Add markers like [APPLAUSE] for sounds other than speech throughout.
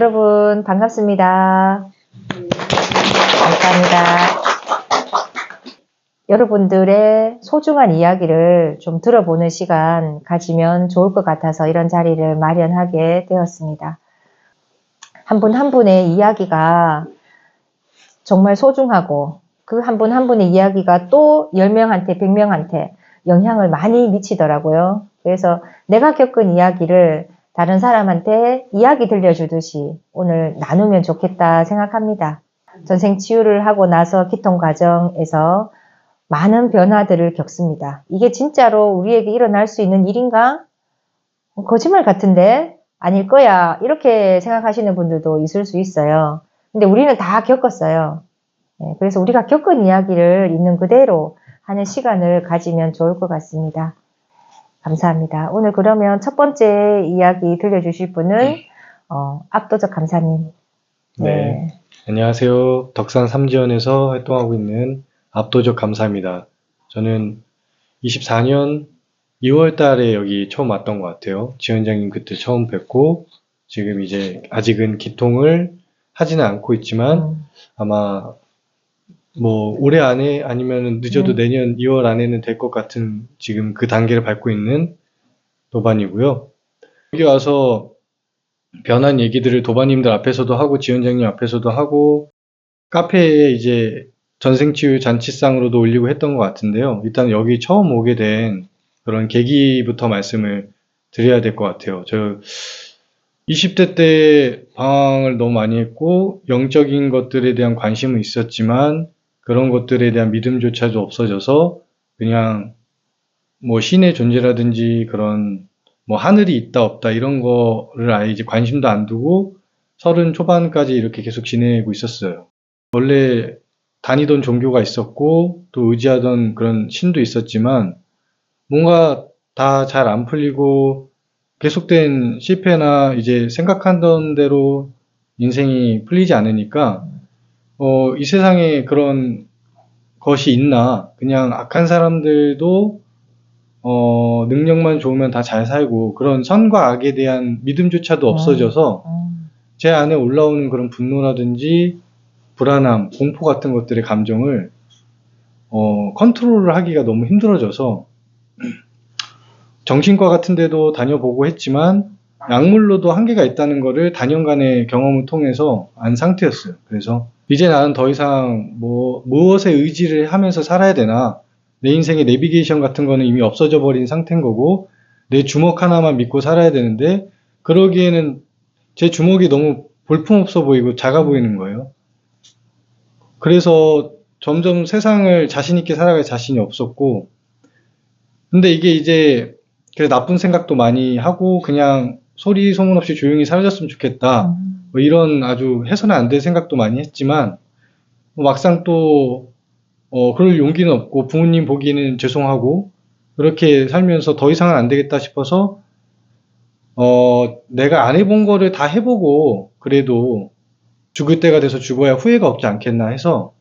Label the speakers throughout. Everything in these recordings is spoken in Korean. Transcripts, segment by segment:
Speaker 1: 여러분 반갑습니다. 감사합니다. 여러분들의 소중한 이야기를 좀 들어보는 시간 가지면 좋을 것 같아서 이런 자리를 마련하게 되었습니다. 한 분한 분의 이야기가 정말 소중하고 그 한분한 분의 이야기가 또 10명한테, 100명한테 영향을 많이 미치더라고요. 그래서 내가 겪은 이야기를 다른 사람한테 이야기 들려주듯이 오늘 나누면 좋겠다 생각합니다. 전생 치유를 하고 나서 기통 과정에서 많은 변화들을 겪습니다. 이게 진짜로 우리에게 일어날 수 있는 일인가? 거짓말 같은데? 아닐 거야. 이렇게 생각하시는 분들도 있을 수 있어요. 근데 우리는 다 겪었어요. 네, 그래서 우리가 겪은 이야기를 있는 그대로 하는 시간을 가지면 좋을 것 같습니다. 감사합니다. 오늘 그러면 첫 번째 이야기 들려주실 분은 어, 압도적 감사님.
Speaker 2: 네. 안녕하세요. 덕산 삼지연에서 활동하고 있는 압도적 감사입니다. 저는 24년 2월 달에 여기 처음 왔던 것 같아요. 지원장님 그때 처음 뵙고 지금 이제 아직은 기통을 하지는 않고 있지만
Speaker 1: 음,
Speaker 2: 아마 뭐 올해 안에 아니면 늦어도
Speaker 1: 음.
Speaker 2: 내년 2월 안에는 될 것 같은 지금 그 단계를 밟고 있는 도반이고요. 여기 와서 변한 얘기들을 도반님들 앞에서도 하고 지원장님 앞에서도 하고 카페에 이제 전생치유 잔치상으로도 올리고 했던 것 같은데요. 일단 여기 처음 오게 된 그런 계기부터 말씀을 드려야 될 것 같아요. 저 20대 때 방황을 너무 많이 했고 영적인 것들에 대한 관심은 있었지만 그런 것들에 대한 믿음조차도 없어져서 그냥 뭐 신의 존재라든지 그런 뭐 하늘이 있다 없다 이런 거를 아예 이제 관심도 안 두고 서른 초반까지 이렇게 계속 지내고 있었어요. 원래 다니던 종교가 있었고 또 의지하던 그런 신도 있었지만 뭔가 다 잘 안 풀리고 계속된 실패나 이제 생각하던 대로 인생이 풀리지 않으니까 어, 이 세상에 그런 것이 있나 그냥 악한 사람들도 어, 능력만 좋으면 다 잘 살고 그런 선과 악에 대한 믿음조차도 없어져서
Speaker 1: 음,
Speaker 2: 제 안에 올라오는 그런 분노라든지 불안함, 공포 같은 것들의 감정을 어, 컨트롤을 하기가 너무 힘들어져서 [CLEARS THROAT] 정신과 같은 데도 다녀보고 했지만 약물로도 한계가 있다는 거를 단연간의 경험을 통해서 안 상태였어요. 그래서 이제 나는 더 이상 뭐 무엇에 의지를 하면서 살아야 되나 내 인생의 내비게이션 같은 거는 이미 없어져 버린 상태인 거고 내 주먹 하나만 믿고 살아야 되는데 그러기에는 제 주먹이 너무 볼품없어 보이고 작아 보이는 거예요. 그래서 점점 세상을 자신 있게 살아갈 자신이 없었고, 근데 이게 이제, 그래 나쁜 생각도 많이 하고, 그냥 소리 소문 없이 조용히 사라졌으면 좋겠다.
Speaker 1: 음,
Speaker 2: 뭐 이런 아주 해서는 안 될 생각도 많이 했지만, 뭐 막상 또, 어, 그럴 용기는 없고, 부모님 보기에는 죄송하고, 그렇게 살면서 더 이상은 안 되겠다 싶어서, 어, 내가 안 해본 거를 다 해보고, 그래도 죽을 때가 돼서 죽어야 후회가 없지 않겠나 해서,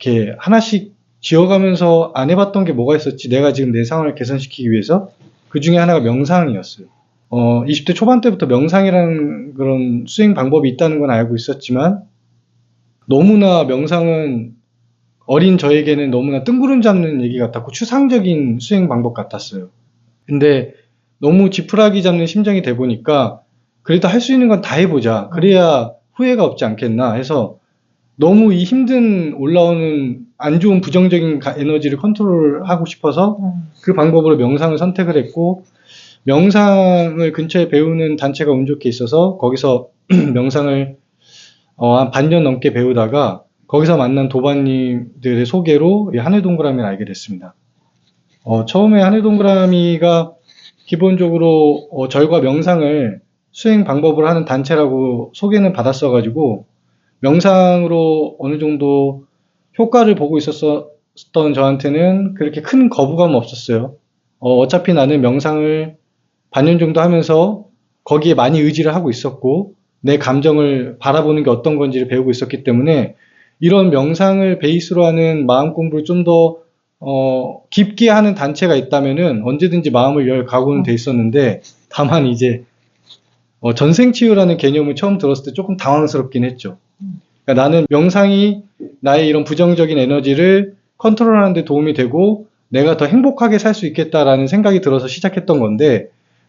Speaker 2: 이렇게 하나씩 지어가면서 안 해봤던 게 뭐가 있었지, 내가 지금 내 상황을 개선시키기 위해서, 그 중에 하나가 명상이었어요. 어, 20대 초반 때부터 명상이라는 그런 수행 방법이 있다는 건 알고 있었지만, 너무나 명상은 어린 저에게는 너무나 뜬구름 잡는 얘기 같았고, 추상적인 수행 방법 같았어요. 근데 너무 지푸라기 잡는 심정이 돼 보니까, 그래도 할 수 있는 건 다 해보자. 그래야 후회가 없지 않겠나 해서, 너무 이 힘든 올라오는 안 좋은 부정적인 가- 에너지를 컨트롤하고 싶어서
Speaker 1: 음,
Speaker 2: 그 방법으로 명상을 선택을 했고 명상을 근처에 배우는 단체가 운 좋게 있어서 거기서 [CLEARS THROAT] 명상을 어, 한 반년 넘게 배우다가 거기서 만난 도반님들의 소개로 이 하늘동그라미를 알게 됐습니다. 어, 처음에 하늘동그라미가 기본적으로 어, 절과 명상을 수행 방법을 하는 단체라고 소개는 받았어가지고 명상으로 어느 정도 효과를 보고 있었던 저한테는 그렇게 큰 거부감은 없었어요. 어, 어차피 나는 명상을 반년 정도 하면서 거기에 많이 의지를 하고 있었고, 내 감정을 바라보는 게 어떤 건지를 배우고 있었기 때문에, 이런 명상을 베이스로 하는 마음 공부를 좀 더, 어, 깊게 하는 단체가 있다면은 언제든지 마음을 열 각오는 돼 있었는데, 다만 이제, 어, 전생치유라는 개념을 처음 들었을 때 조금 당황스럽긴 했죠. 그러니까 나는 명상이 나의 이런 부정적인 에너지를 컨트롤하는 데 도움이 되고 내가 더 행복하게 살 수 있겠다라는 생각이 들어서 시작했던 건데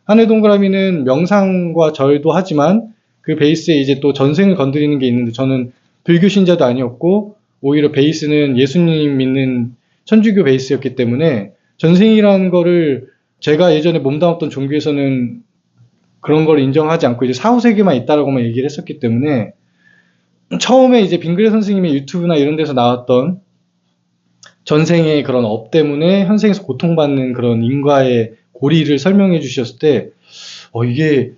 Speaker 2: 하늘 동그라미는 명상과 절도 하지만 그 베이스에 이제 또 전생을 건드리는 게 있는데 저는 불교 신자도 아니었고 오히려 베이스는 예수님 믿는 천주교 베이스였기 때문에 전생이라는 거를 제가 예전에 몸담았던 종교에서는 그런 걸 인정하지 않고 이제 사후세계만 있다라고만 얘기를 했었기 때문에 처음에 이제 빙그레 선생님의 유튜브나 이런 데서 나왔던 전생의 그런 업 때문에 현생에서 고통받는 그런 인과의 고리를 설명해 주셨을 때, 어, 이게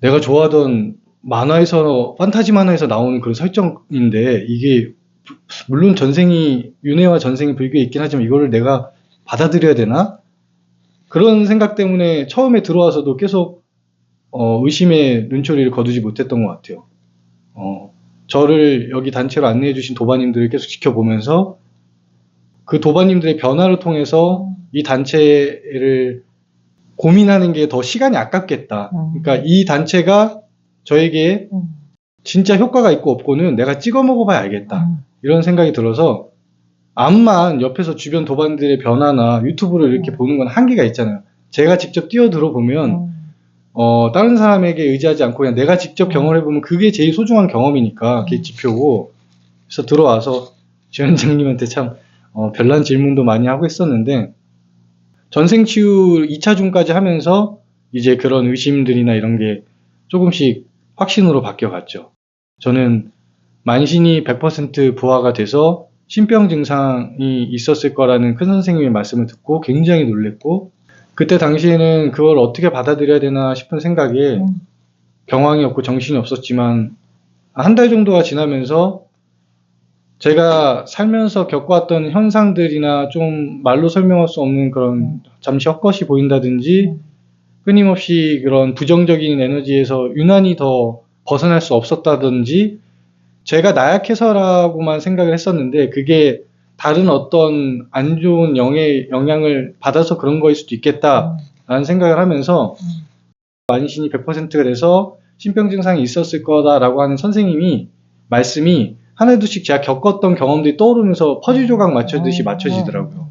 Speaker 2: 내가 좋아하던 만화에서, 판타지 만화에서 나오는 그런 설정인데, 이게, 물론 전생이, 윤회와 전생이 불교에 있긴 하지만 이거를 내가 받아들여야 되나? 그런 생각 때문에 처음에 들어와서도 계속, 어, 의심의 눈초리를 거두지 못했던 것 같아요. 어, 저를 여기 단체로 안내해 주신 도바님들을 계속 지켜보면서 그 도바님들의 변화를 통해서 이 단체를 고민하는 게 더 시간이 아깝겠다.
Speaker 1: 음.
Speaker 2: 그러니까 이 단체가 저에게
Speaker 1: 음.
Speaker 2: 진짜 효과가 있고 없고는 내가 찍어 먹어봐야 알겠다.
Speaker 1: 음.
Speaker 2: 이런 생각이 들어서 암만 옆에서 주변 도반들의 변화나 유튜브를 이렇게
Speaker 1: 음.
Speaker 2: 보는 건 한계가 있잖아요. 제가 직접 뛰어들어 보면
Speaker 1: 음.
Speaker 2: 어, 다른 사람에게 의지하지 않고 그냥 내가 직접
Speaker 1: 음.
Speaker 2: 경험해 보면 그게 제일 소중한 경험이니까 그게
Speaker 1: 음.
Speaker 2: 지표고 그래서 들어와서 지원장님한테 참 어, 별난 질문도 많이 하고 있었는데 전생치유 2차 중까지 하면서 이제 그런 의심들이나 이런 게 조금씩 확신으로 바뀌어갔죠. 저는 만신이 100% 부화가 돼서 신병 증상이 있었을 거라는 큰 선생님의 말씀을 듣고 굉장히 놀랬고 그때 당시에는 그걸 어떻게 받아들여야 되나 싶은 생각에
Speaker 1: 음.
Speaker 2: 경황이 없고 정신이 없었지만 한 달 정도가 지나면서 제가 살면서 겪어왔던 현상들이나 좀 말로 설명할 수 없는 그런 잠시 헛것이 보인다든지
Speaker 1: 음.
Speaker 2: 끊임없이 그런 부정적인 에너지에서 유난히 더 벗어날 수 없었다든지 제가 나약해서라고만 생각을 했었는데 그게 다른 어떤 안 좋은 영의 영향을 받아서 그런 거일 수도 있겠다라는 생각을 하면서
Speaker 1: 음.
Speaker 2: 만신이 100%가 돼서 신병 증상이 있었을 거다라고 하는 선생님이 말씀이 하나둘씩 제가 겪었던 경험들이 떠오르면서 퍼즐 조각 맞추듯이 맞춰지더라고요.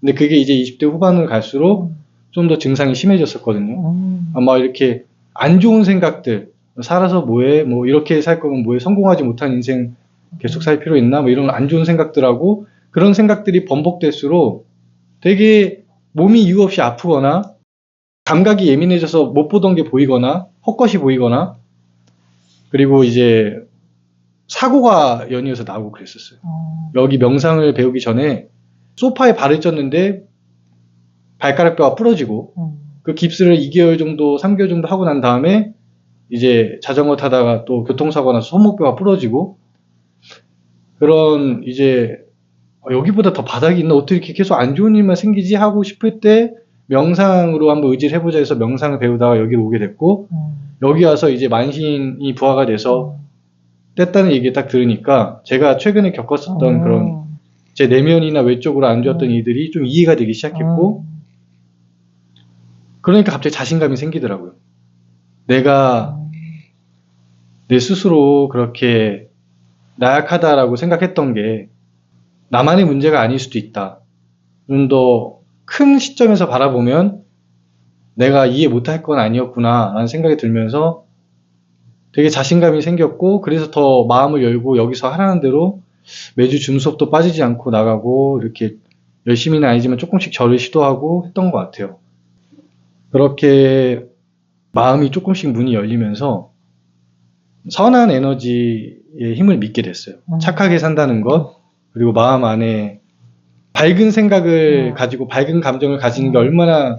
Speaker 2: 근데 그게 이제 20대 후반으로 갈수록 좀 더 증상이 심해졌었거든요.
Speaker 1: 음.
Speaker 2: 아마 이렇게 안 좋은 생각들, 살아서 뭐해, 뭐 이렇게 살 거면 뭐해, 성공하지 못한 인생 계속 살 필요 있나, 뭐 이런 안 좋은 생각들하고 그런 생각들이 번복될수록 되게 몸이 이유 없이 아프거나 감각이 예민해져서 못 보던 게 보이거나 헛것이 보이거나 그리고 이제 사고가 연이어서 나오고 그랬었어요.
Speaker 1: 어.
Speaker 2: 여기 명상을 배우기 전에 소파에 발을 쪘는데 발가락 뼈가 부러지고
Speaker 1: 음.
Speaker 2: 그 깁스를 2개월 정도, 3개월 정도 하고 난 다음에 이제 자전거 타다가 또 교통사고 나서 손목뼈가 부러지고 그런 이제 어, 여기보다 더 바닥이 있나 어떻게 이렇게 계속 안 좋은 일만 생기지 하고 싶을 때 명상으로 한번 의지를 해보자 해서 명상을 배우다가 여기 오게 됐고
Speaker 1: 음.
Speaker 2: 여기 와서 이제 만신이 부화가 돼서
Speaker 1: 음.
Speaker 2: 뗐다는 얘기 딱 들으니까 제가 최근에 겪었었던
Speaker 1: 음.
Speaker 2: 그런 제 내면이나 외적으로 안 좋았던
Speaker 1: 음.
Speaker 2: 일들이 좀 이해가 되기 시작했고
Speaker 1: 음.
Speaker 2: 그러니까 갑자기 자신감이 생기더라고요. 내가
Speaker 1: 음.
Speaker 2: 내 스스로 그렇게 나약하다라고 생각했던 게 나만의 문제가 아닐 수도 있다. 좀 더 큰 시점에서 바라보면 내가 이해 못할 건 아니었구나 라는 생각이 들면서 되게 자신감이 생겼고 그래서 더 마음을 열고 여기서 하라는 대로 매주 줌 수업도 빠지지 않고 나가고 이렇게 열심히는 아니지만 조금씩 절을 시도하고 했던 것 같아요. 그렇게 마음이 조금씩 문이 열리면서 선한 에너지의 힘을 믿게 됐어요.
Speaker 1: 음.
Speaker 2: 착하게 산다는 것, 그리고 마음 안에 밝은 생각을
Speaker 1: 음.
Speaker 2: 가지고 밝은 감정을 가지는 게
Speaker 1: 음.
Speaker 2: 얼마나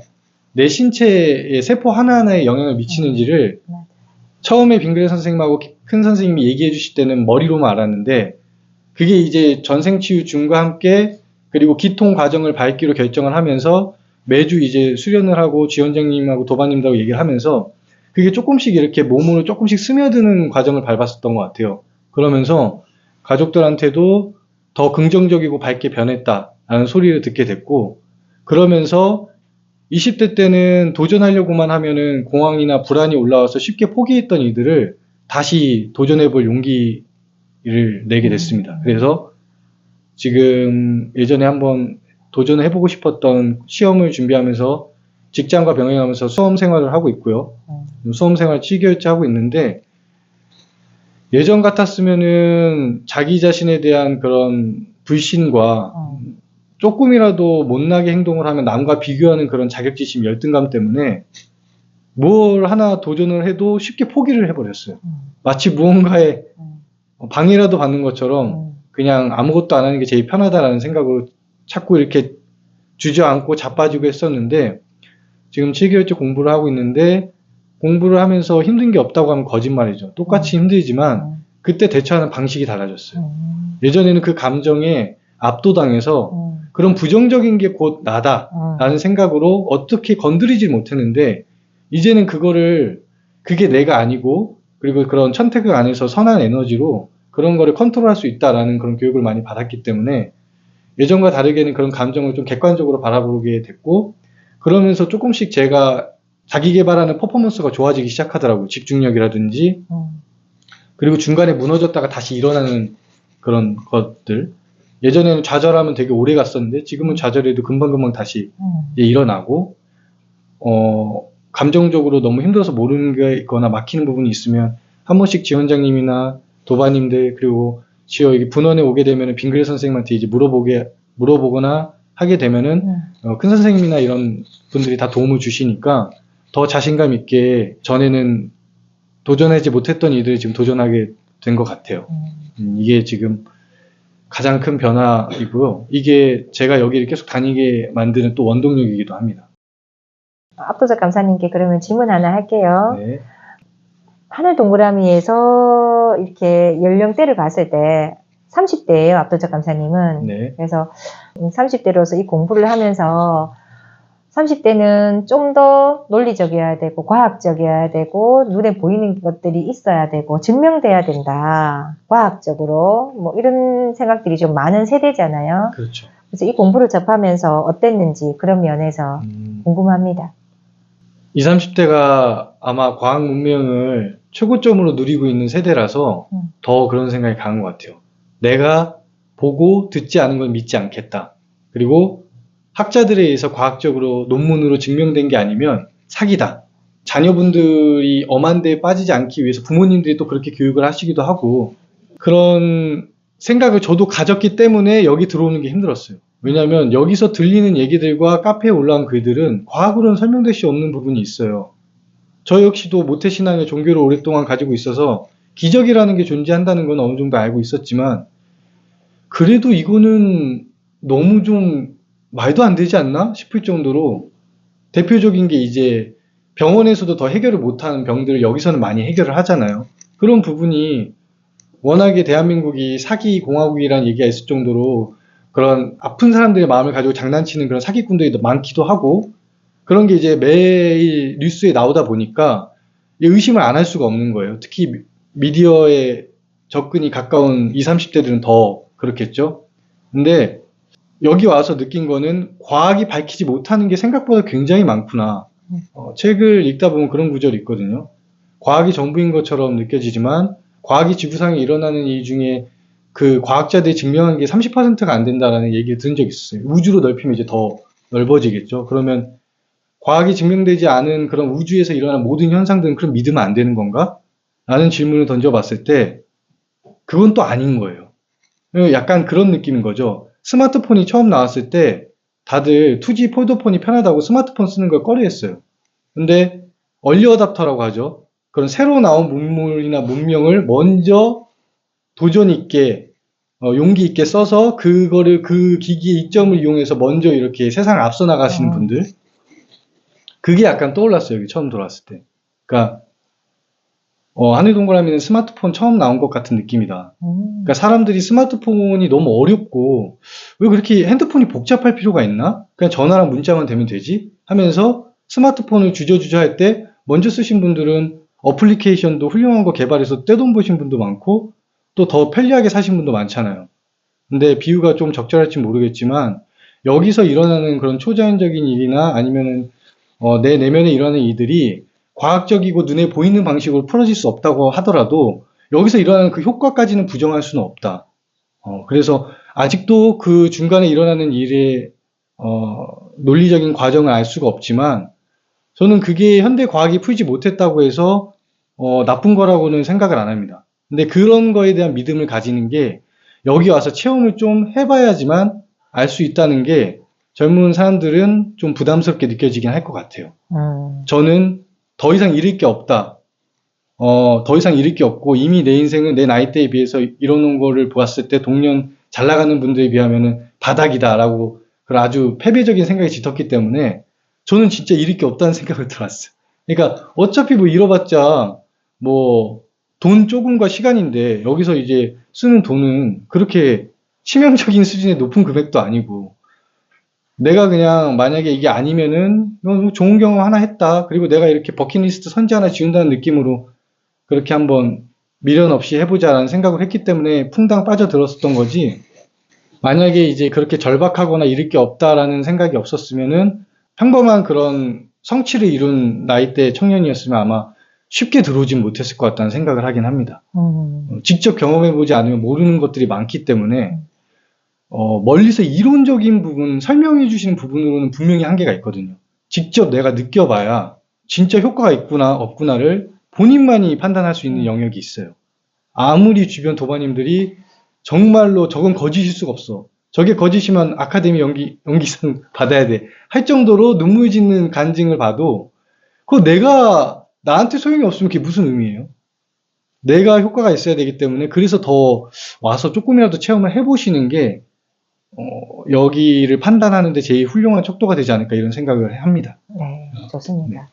Speaker 2: 내 신체의 세포 하나하나에 영향을 미치는지를
Speaker 1: 네.
Speaker 2: 처음에 빙그레 선생님하고 큰 선생님이 얘기해 주실 때는 머리로만 알았는데 그게 이제 전생치유 중과 함께 그리고 기통 과정을 밟기로 결정을 하면서 매주 이제 수련을 하고 지원장님하고 도반님하고 얘기를 하면서 그게 조금씩 이렇게 몸으로 조금씩 스며드는 과정을 밟았었던 것 같아요. 그러면서 가족들한테도 더 긍정적이고 밝게 변했다라는 소리를 듣게 됐고 그러면서 20대 때는 도전하려고만 하면은 공황이나 불안이 올라와서 쉽게 포기했던 이들을 다시 도전해볼 용기를 내게 됐습니다. 그래서 지금 예전에 한번 도전해보고 싶었던 시험을 준비하면서 직장과 병행하면서 수험 생활을 하고 있고요.
Speaker 1: 음.
Speaker 2: 수험 생활 7개월째 하고 있는데 예전 같았으면은 자기 자신에 대한 그런 불신과
Speaker 1: 음.
Speaker 2: 조금이라도 못나게 행동을 하면 남과 비교하는 그런 자격지심, 열등감 때문에 뭘 하나 도전을 해도 쉽게 포기를 해버렸어요.
Speaker 1: 음.
Speaker 2: 마치 무언가에
Speaker 1: 음.
Speaker 2: 방해라도 받는 것처럼
Speaker 1: 음.
Speaker 2: 그냥 아무것도 안 하는 게 제일 편하다라는 생각으로 자꾸 이렇게 주저앉고 자빠지고 했었는데 지금 7개월째 공부를 하고 있는데 공부를 하면서 힘든 게 없다고 하면 거짓말이죠. 똑같이 힘들지만
Speaker 1: 음.
Speaker 2: 그때 대처하는 방식이 달라졌어요.
Speaker 1: 음.
Speaker 2: 예전에는 그 감정에 압도당해서
Speaker 1: 음.
Speaker 2: 그런 부정적인 게 곧 나다
Speaker 1: 음.
Speaker 2: 라는 생각으로 어떻게 건드리지 못했는데 이제는 그거를 그게 내가 아니고 그리고 그런 천태그 안에서 선한 에너지로 그런 거를 컨트롤할 수 있다라는 그런 교육을 많이 받았기 때문에 예전과 다르게는 그런 감정을 좀 객관적으로 바라보게 됐고 그러면서 조금씩 제가 자기 개발하는 퍼포먼스가 좋아지기 시작하더라고요. 집중력이라든지
Speaker 1: 음.
Speaker 2: 그리고 중간에 무너졌다가 다시 일어나는 그런 것들. 예전에는 좌절하면 되게 오래 갔었는데 지금은 좌절해도 금방금방 다시
Speaker 1: 음.
Speaker 2: 일어나고 어 감정적으로 너무 힘들어서 모르는 게 있거나 막히는 부분이 있으면 한 번씩 지원장님이나 도바님들 그리고 지어 여기 분원에 오게 되면은 빙글 선생님한테 이제 물어보게 물어보거나 하게 되면은
Speaker 1: 음.
Speaker 2: 어, 큰 선생님이나 이런 분들이 다 도움을 주시니까 더 자신감 있게 전에는 도전하지 못했던 일들을 지금 도전하게 된 것 같아요.
Speaker 1: 음.
Speaker 2: 음, 이게 지금 가장 큰 변화이고요. 이게 제가 여기를 계속 다니게 만드는 또 원동력이기도 합니다.
Speaker 1: 압도적 감사님께 그러면 질문 하나 할게요.
Speaker 2: 네.
Speaker 1: 하늘 동그라미에서 이렇게 연령대를 봤을 때 30대예요, 압도적 감사님은.
Speaker 2: 네.
Speaker 1: 그래서 30대로서 이 공부를 하면서 30대는 좀 더 논리적이어야 되고 과학적이어야 되고 눈에 보이는 것들이 있어야 되고 증명돼야 된다. 과학적으로 뭐 이런 생각들이 좀 많은 세대잖아요.
Speaker 2: 그렇죠.
Speaker 1: 그래서 이 공부를 접하면서 어땠는지 그런 면에서
Speaker 2: 음,
Speaker 1: 궁금합니다.
Speaker 2: 20, 30대가 아마 과학 문명을 최고점으로 누리고 있는 세대라서
Speaker 1: 음.
Speaker 2: 더 그런 생각이 강한 것 같아요. 내가 보고 듣지 않은 건 믿지 않겠다. 그리고 학자들에 의해서 과학적으로 논문으로 증명된 게 아니면 사기다. 자녀분들이 엄한 데에 빠지지 않기 위해서 부모님들이 또 그렇게 교육을 하시기도 하고 그런 생각을 저도 가졌기 때문에 여기 들어오는 게 힘들었어요. 왜냐하면 여기서 들리는 얘기들과 카페에 올라온 글들은 과학으로는 설명될 수 없는 부분이 있어요. 저 역시도 모태신앙의 종교를 오랫동안 가지고 있어서 기적이라는 게 존재한다는 건 어느 정도 알고 있었지만 그래도 이거는 너무 좀 말도 안 되지 않나 싶을 정도로 대표적인 게 이제 병원에서도 더 해결을 못하는 병들을 여기서는 많이 해결을 하잖아요. 그런 부분이 워낙에 대한민국이 사기 공화국이라는 얘기가 있을 정도로 그런 아픈 사람들의 마음을 가지고 장난치는 그런 사기꾼들이 많기도 하고 그런 게 이제 매일 뉴스에 나오다 보니까 의심을 안 할 수가 없는 거예요. 특히 미디어에 접근이 가까운 20, 30대들은 더 그렇겠죠. 근데 여기 와서 느낀 거는 과학이 밝히지 못하는 게 생각보다 굉장히 많구나. 어, 책을 읽다 보면 그런 구절이 있거든요. 과학이 전부인 것처럼 느껴지지만 과학이 지구상에 일어나는 일 중에 그 과학자들이 증명한 게 30%가 안 된다라는 얘기를 들은 적이 있었어요. 우주로 넓히면 이제 더 넓어지겠죠. 그러면 과학이 증명되지 않은 그런 우주에서 일어나는 모든 현상들은 그럼 믿으면 안 되는 건가? 라는 질문을 던져봤을 때 그건 또 아닌 거예요. 약간 그런 느낌인 거죠. 스마트폰이 처음 나왔을 때 다들 2G 폴더폰이 편하다고 스마트폰 쓰는 걸 꺼려했어요. 근데 얼리 어답터라고 하죠. 그런 새로 나온 문물이나 문명을 먼저 도전 있게 어, 용기 있게 써서 그거를 그 기기의 이점을 이용해서 먼저 이렇게 세상을 앞서 나가시는
Speaker 1: 어.
Speaker 2: 분들 그게 약간 떠올랐어요. 여기 처음 들어왔을 때. 그러니까 어, 하늘 동그라미는 스마트폰 처음 나온 것 같은 느낌이다.
Speaker 1: 음.
Speaker 2: 그러니까 사람들이 스마트폰이 너무 어렵고 왜 그렇게 핸드폰이 복잡할 필요가 있나? 그냥 전화랑 문자만 되면 되지? 하면서 스마트폰을 주저주저 할 때 먼저 쓰신 분들은 어플리케이션도 훌륭한 거 개발해서 떼돈 버신 분도 많고 또 더 편리하게 사신 분도 많잖아요. 근데 비유가 좀 적절할지 모르겠지만 여기서 일어나는 그런 초자연적인 일이나 아니면은 어, 내 내면에 일어나는 이들이 과학적이고 눈에 보이는 방식으로 풀어질 수 없다고 하더라도 여기서 일어나는 그 효과까지는 부정할 수는 없다. 어, 그래서 아직도 그 중간에 일어나는 일의 어, 논리적인 과정을 알 수가 없지만 저는 그게 현대 과학이 풀지 못했다고 해서 어, 나쁜 거라고는 생각을 안 합니다. 근데 그런 거에 대한 믿음을 가지는 게 여기 와서 체험을 좀 해봐야지만 알 수 있다는 게 젊은 사람들은 좀 부담스럽게 느껴지긴 할 것 같아요.
Speaker 1: 음,
Speaker 2: 저는 더 이상 잃을 게 없다. 어, 더 이상 잃을 게 없고 이미 내 인생은 내 나이대에 비해서 이뤄놓은 거를 보았을 때 동년 잘 나가는 분들에 비하면은 바닥이다라고 그런 아주 패배적인 생각이 짙었기 때문에 저는 진짜 잃을 게 없다는 생각을 들었어요. 그러니까 어차피 뭐 잃어봤자 뭐 돈 조금과 시간인데 여기서 이제 쓰는 돈은 그렇게 치명적인 수준의 높은 금액도 아니고 내가 그냥 만약에 이게 아니면은 뭐 좋은 경험 하나 했다. 그리고 내가 이렇게 버킷리스트 선지 하나 지운다는 느낌으로 그렇게 한번 미련 없이 해보자라는 생각을 했기 때문에 풍당 빠져들었었던 거지. 만약에 이제 그렇게 절박하거나 잃을 게 없다라는 생각이 없었으면은 평범한 그런 성취를 이룬 나이대 청년이었으면 아마 쉽게 들어오진 못했을 것 같다는 생각을 하긴 합니다.
Speaker 1: 음,
Speaker 2: 어, 직접 경험해보지 않으면 모르는 것들이 많기 때문에 어, 멀리서 이론적인 부분, 설명해 주시는 부분으로는 분명히 한계가 있거든요. 직접 내가 느껴봐야 진짜 효과가 있구나, 없구나를 본인만이 판단할 수 있는 영역이 있어요. 아무리 주변 도마님들이 정말로 저건 거짓일 수가 없어. 저게 거짓이면 아카데미 연기, 연기상 [LAUGHS] 받아야 돼. 할 정도로 눈물 짓는 간증을 봐도 그거 내가 나한테 소용이 없으면 그게 무슨 의미예요? 내가 효과가 있어야 되기 때문에 그래서 더 와서 조금이라도 체험을 해보시는 게 어, 여기를 판단하는데 제일 훌륭한 척도가 되지 않을까 이런 생각을 합니다.
Speaker 1: 네, 좋습니다.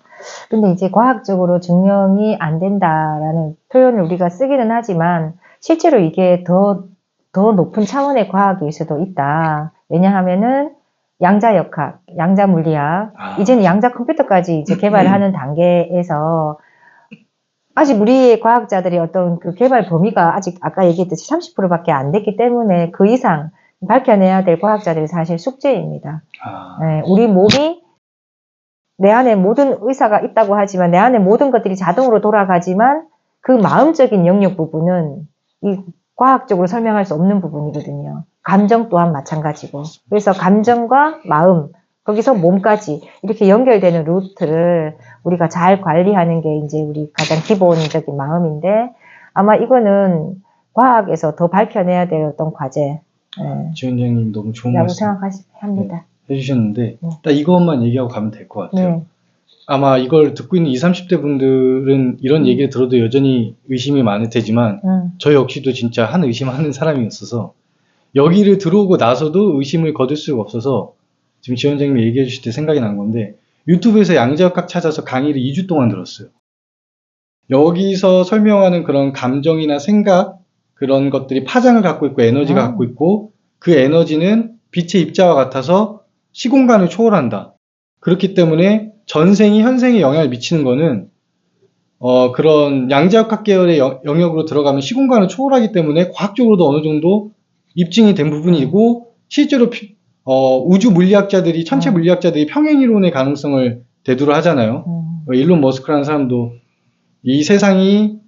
Speaker 1: 근데 이제 과학적으로 증명이 안 된다라는 표현을 우리가 쓰기는 하지만 실제로 이게 더, 더 높은 차원의 과학일 수도 있다. 왜냐하면은 양자 역학, 양자 물리학,
Speaker 2: 아.
Speaker 1: 이제는 양자 컴퓨터까지 이제 개발하는 단계에서 아직 우리의 과학자들이 어떤 그 개발 범위가 아직 아까 얘기했듯이 30%밖에 안 됐기 때문에 그 이상 밝혀내야 될 과학자들이 사실 숙제입니다.
Speaker 2: 아,
Speaker 1: 네, 우리 몸이 내 안에 모든 의사가 있다고 하지만 내 안에 모든 것들이 자동으로 돌아가지만 그 마음적인 영역 부분은 이 과학적으로 설명할 수 없는 부분이거든요. 감정 또한 마찬가지고. 그래서 감정과 마음, 거기서 몸까지 이렇게 연결되는 루트를 우리가 잘 관리하는 게 이제 우리 가장 기본적인 마음인데 아마 이거는 과학에서 더 밝혀내야 될 어떤 과제. 네,
Speaker 2: 지원장님 너무 좋은
Speaker 1: 라고
Speaker 2: 말씀
Speaker 1: 생각합니다.
Speaker 2: 해주셨는데
Speaker 1: 네.
Speaker 2: 딱 이것만 얘기하고 가면 될 것 같아요.
Speaker 1: 네.
Speaker 2: 아마 이걸 듣고 있는 20, 30대 분들은 이런
Speaker 1: 음.
Speaker 2: 얘기를 들어도 여전히 의심이 많을 테지만
Speaker 1: 음,
Speaker 2: 저 역시도 진짜 한 의심하는 사람이었어서 여기를 들어오고 나서도 의심을 거둘 수가 없어서 지금 지원장님이 얘기해 주실 때 생각이 난 건데 유튜브에서 양자역학 찾아서 강의를 2주 동안 들었어요. 여기서 설명하는 그런 감정이나 생각 그런 것들이 파장을 갖고 있고 에너지가
Speaker 1: 음.
Speaker 2: 갖고 있고 그 에너지는 빛의 입자와 같아서 시공간을 초월한다. 그렇기 때문에 전생이 현생에 영향을 미치는 거는 어, 그런 양자역학 계열의 영- 영역으로 들어가면 시공간을 초월하기 때문에 과학적으로도 어느 정도 입증이 된 부분이고 실제로 피- 어, 우주 물리학자들이 천체
Speaker 1: 음.
Speaker 2: 물리학자들이 평행 이론의 가능성을 대두를 하잖아요.
Speaker 1: 음,
Speaker 2: 어, 일론 머스크라는 사람도 이 세상이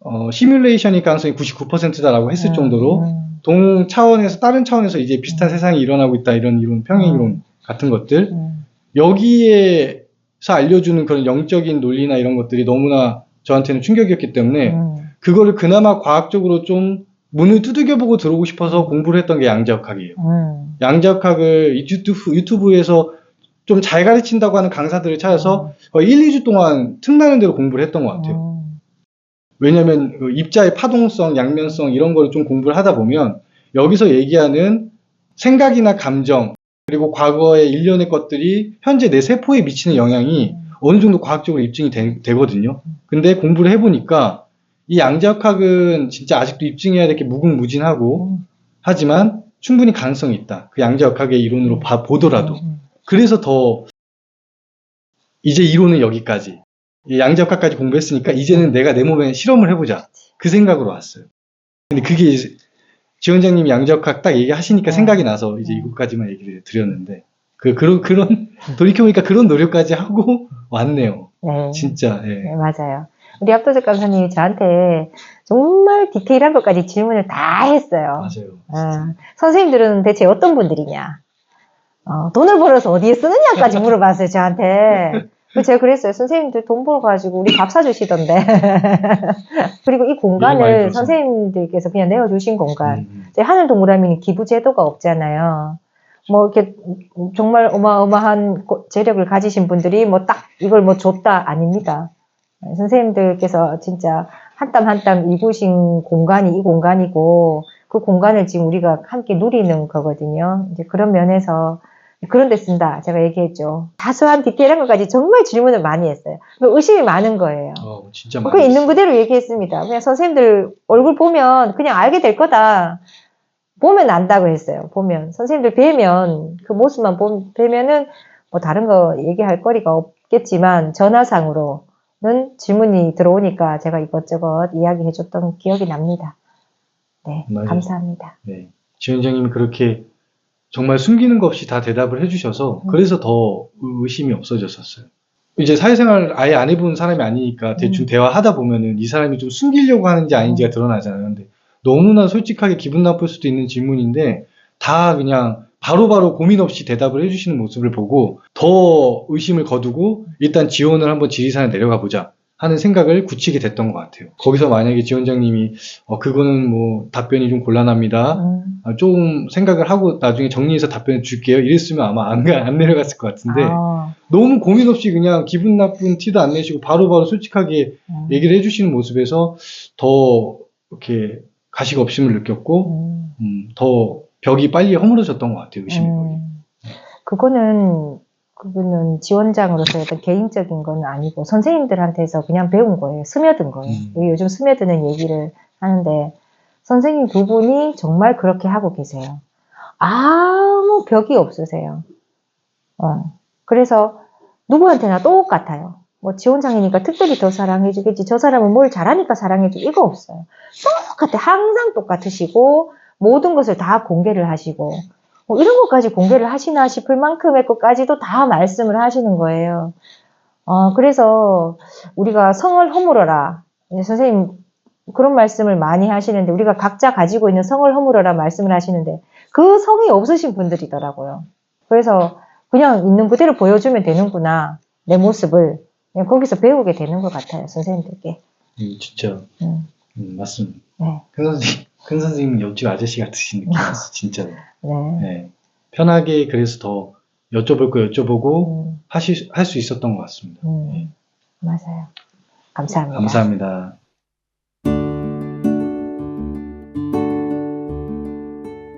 Speaker 2: 어, 시뮬레이션일 가능성이 99%다라고 했을
Speaker 1: 음,
Speaker 2: 정도로
Speaker 1: 음,
Speaker 2: 동 차원에서 다른 차원에서 이제 비슷한 세상이 일어나고 있다 이런 이론 평행
Speaker 1: 음.
Speaker 2: 이론 같은 것들
Speaker 1: 음,
Speaker 2: 여기에서 알려주는 그런 영적인 논리나 이런 것들이 너무나 저한테는 충격이었기 때문에
Speaker 1: 음,
Speaker 2: 그거를 그나마 과학적으로 좀 문을 두들겨보고 들어오고 싶어서 공부를 했던 게 양자역학이에요.
Speaker 1: 음.
Speaker 2: 양자역학을 유튜브, 유튜브에서 좀 잘 가르친다고 하는 강사들을 찾아서 거의 1, 2주 동안 틈나는 대로 공부를 했던 것 같아요.
Speaker 1: 음,
Speaker 2: 왜냐면 그 입자의 파동성, 양면성 이런 거를 좀 공부를 하다 보면 여기서 얘기하는 생각이나 감정 그리고 과거의 일련의 것들이 현재 내 세포에 미치는 영향이 어느 정도 과학적으로 입증이 되, 거든요 근데 공부를 해보니까 이 양자역학은 진짜 아직도 입증해야 될 게 무궁무진하고
Speaker 1: 음,
Speaker 2: 하지만 충분히 가능성이 있다. 그 양자역학의 이론으로 봐, 보더라도.
Speaker 1: 음,
Speaker 2: 그래서 더 이제 이론은 여기까지. 이 양자역학까지 공부했으니까 이제는 내가 내 몸에 실험을 해보자. 그 생각으로 왔어요. 근데 그게 이제 지원장님이 양자역학 딱 얘기하시니까
Speaker 1: 네.
Speaker 2: 생각이 나서 이제
Speaker 1: 네.
Speaker 2: 이것까지만 얘기를 드렸는데 그, 그런, 그런, 돌이켜보니까 그런 노력까지 하고 [LAUGHS] 왔네요.
Speaker 1: 네.
Speaker 2: 진짜, 예.
Speaker 1: 네, 맞아요. 우리 압도적 강사님이 저한테 정말 디테일한 것까지 질문을 다 했어요.
Speaker 2: 맞아요.
Speaker 1: 어, 선생님들은 대체 어떤 분들이냐? 어, 돈을 벌어서 어디에 쓰느냐까지 [LAUGHS] 물어봤어요, 저한테. 그래서 제가 그랬어요. 선생님들 돈 벌어가지고 우리 밥 사주시던데. [LAUGHS] 그리고 이 공간을. 선생님들께서 그냥 내어주신 공간.
Speaker 2: 음,
Speaker 1: 이제 하늘 동그라미는 기부 제도가 없잖아요. 뭐 이렇게 정말 어마어마한 고- 재력을 가지신 분들이 뭐 딱 이걸 뭐 줬다 아닙니다. 선생님들께서 진짜 한 땀 한 땀 일구신 공간이 이 공간이고 그 공간을 지금 우리가 함께 누리는 거거든요. 이제 그런 면에서 그런 데 쓴다. 제가 얘기했죠. 사소한 디테일한 것까지 정말 질문을 많이 했어요. 의심이 많은 거예요.
Speaker 2: 어, 진짜
Speaker 1: 그
Speaker 2: 많이.
Speaker 1: 있는. 그대로 얘기했습니다. 그냥 선생님들 얼굴 보면 그냥 알게 될 거다. 보면 안다고 했어요. 보면 선생님들 뵈면 그 모습만 보, 뵈면은 뭐 다른 거 얘기할 거리가 없겠지만 전화상으로는 질문이 들어오니까 제가 이것저것 이야기해줬던 기억이 납니다. 네,
Speaker 2: 맞아요.
Speaker 1: 감사합니다.
Speaker 2: 네. 지원장님이 그렇게 정말 숨기는 거 없이 다 대답을 해주셔서
Speaker 1: 음.
Speaker 2: 그래서 더 의심이 없어졌었어요. 이제 사회생활 아예 안 해본 사람이 아니니까 대충
Speaker 1: 음.
Speaker 2: 대화하다 보면은 이 사람이 좀 숨기려고 하는지 아닌지가 드러나잖아요. 근데 너무나 솔직하게 기분 나쁠 수도 있는 질문인데 다 그냥 바로바로 고민 없이 대답을 해주시는 모습을 보고 더 의심을 거두고 일단 지원을 한번 지리산에 내려가 보자 하는 생각을 굳히게 됐던 것 같아요. 거기서 만약에 지원장님이 어 그거는 뭐 답변이 좀 곤란합니다.
Speaker 1: 음,
Speaker 2: 아, 좀 생각을 하고 나중에 정리해서 답변을 줄게요. 이랬으면 아마 안, 가- 안 내려갔을 것 같은데
Speaker 1: 아,
Speaker 2: 너무 고민 없이 그냥 기분 나쁜 티도 안 내시고 바로 바로 솔직하게
Speaker 1: 음,
Speaker 2: 얘기를 해주시는 모습에서 더 이렇게 가식 없음을 느꼈고
Speaker 1: 음.
Speaker 2: 음, 더 벽이 빨리 허물어졌던 것 같아요. 의심이.
Speaker 1: 음, 그거는 그거는 지원장으로서 어떤 개인적인 건 아니고 선생님들한테서 그냥 배운 거예요. 스며든 거예요.
Speaker 2: 음.
Speaker 1: 우리 요즘 스며드는 얘기를 하는데 선생님 두 분이 정말 그렇게 하고 계세요. 아무 벽이 없으세요. 어. 그래서 누구한테나 똑같아요. 뭐 지원장이니까 특별히 더 사랑해주겠지. 저 사람은 뭘 잘하니까 사랑해주. 이거 없어요. 똑같아. 항상 똑같으시고 모든 것을 다 공개를 하시고 뭐 이런 것까지 공개를 하시나 싶을 만큼의 것까지도 다 말씀을 하시는 거예요. 어, 그래서 우리가 성을 허물어라. 네, 선생님 그런 말씀을 많이 하시는데 우리가 각자 가지고 있는 성을 허물어라 말씀을 하시는데 그 성이 없으신 분들이더라고요. 그래서 그냥 있는 그대로 보여주면 되는구나. 내 모습을. 그냥 거기서 배우게 되는 것 같아요. 선생님들께.
Speaker 2: 음, 진짜
Speaker 1: 음,
Speaker 2: 음, 맞습니다.
Speaker 1: 네.
Speaker 2: 큰 선생님, 큰 선생님 옆집 아저씨 같으신 느낌이었어, 진짜로.
Speaker 1: 네.
Speaker 2: 네. 편하게 그래서 더 여쭤볼 거 여쭤보고
Speaker 1: 음,
Speaker 2: 하실 할 수 있었던 것 같습니다.
Speaker 1: 음, 맞아요. 감사합니다.
Speaker 2: 감사합니다.